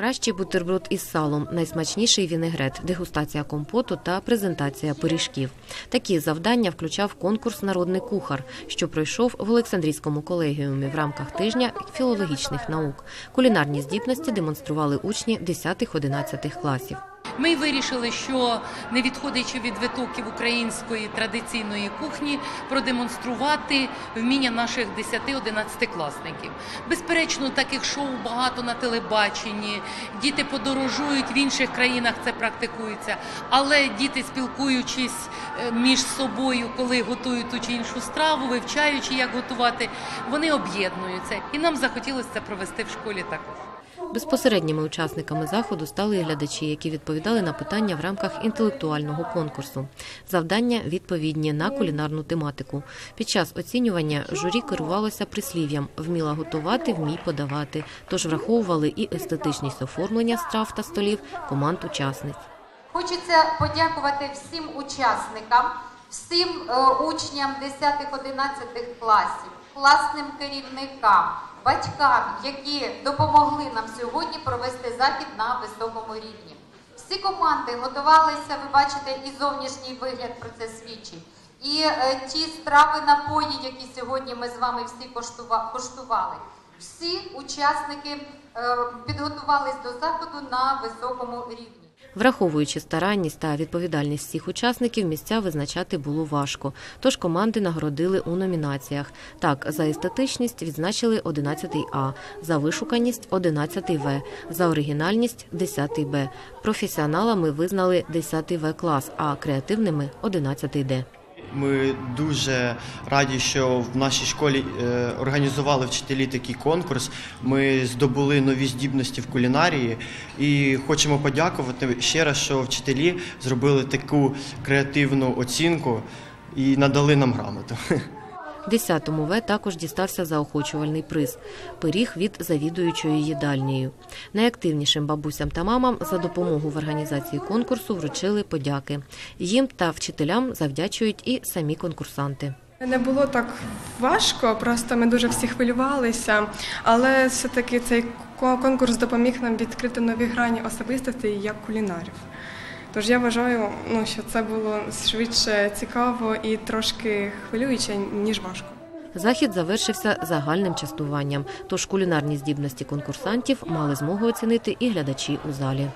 Кращий бутерброд із салом, найсмачніший вінегрет, дегустація компоту та презентація пиріжків. Такі завдання включав конкурс Народний кухар, що пройшов в Олександрійському колегіумі в рамках тижня філологічних наук. Кулінарні здібності демонстрували учні 10-11 класів. Ми вирішили, що не відходячи від витоків української традиційної кухні, продемонструвати вміння наших 10-11 класників. Безперечно, таких шоу багато на телебаченні. Діти подорожують в інших країнах, це практикується. Але діти, спілкуючись е, між собою, коли готують ту чи іншу страву, вивчаючи, як готувати, вони об'єднуються. І нам захотілося це провести в школі також. Безпосередніми учасниками заходу стали і глядачі, які відповідали на питання в рамках інтелектуального конкурсу. Завдання відповідні на кулінарну тематику. Під час оцінювання журі керувалося прислів'ям вміла готувати, вмій подавати. Тож враховували і естетичність оформлення страв та столів команд учасниць. Хочеться подякувати всім учасникам, всім е, учням 10-11 класів, класним керівникам, батькам, які допомогли нам сьогодні провести захід на високому рівні. Всі команди готувалися, ви бачите, і зовнішній вигляд про це свідчить. І е, ті страви, напої, які сьогодні ми з вами всі коштували. Всі учасники е, підготувались до заходу на високому рівні. Враховуючи старанність та відповідальність всіх учасників, місця визначати було важко. Тож команди нагородили у номінаціях. Так, за естетичність відзначили 11 А, за вишуканість 11 В, за оригінальність 10 Б. Професіоналами визнали 10 В клас, а креативними 11 Д. Ми дуже раді, що в нашій школі е, організували вчителі такий конкурс. Ми здобули нові здібності в кулінарії і хочемо подякувати ще раз, що вчителі зробили таку креативну оцінку і надали нам грамоту. 10-му В також дістався заохочувальний приз – пиріг від завідуючої їдальнею. Найактивнішим бабусям та мамам за допомогу в організації конкурсу вручили подяки. Їм та вчителям завдячують і самі конкурсанти. Не було так важко, просто ми дуже всі хвилювалися, але все-таки цей конкурс допоміг нам відкрити нові грані особистостей як кулінарів. Тож я вважаю, ну, що це було швидше цікаво і трошки хвилююче, ніж важко. Захід завершився загальним частуванням, тож кулінарні здібності конкурсантів мали змогу оцінити і глядачі у залі.